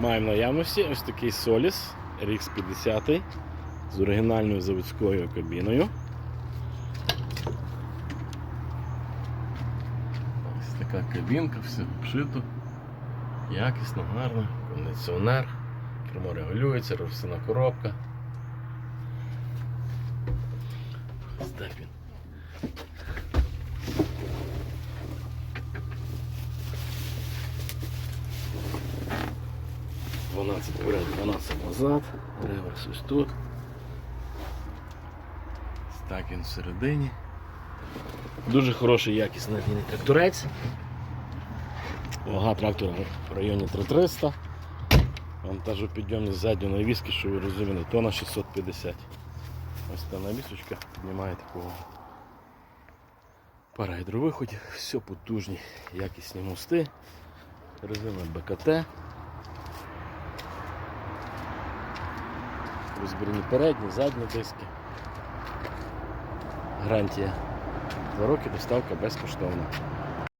Маємо наявності ось такий Solis RX 50 з оригінальною заводською кабіною. Ось така кабінка, все обшито. Якісно, гарно, кондиціонер, кермо регулюється, розсина коробка. Ось. Дванадцять вперед, 12 назад, реверс ось тут. Ось так він всередині. Дуже хороший якісний тракторець. Вага трактора в районі 3300. Вантажопідйомність задньої навіски, що ви розуміли, тонна 650. Ось та навісочка піднімає такого пара гідровиходів, все потужні, якісні мости, резина БКТ. Розбірні передні, задні диски. Гарантія Два роки доставка безкоштовна.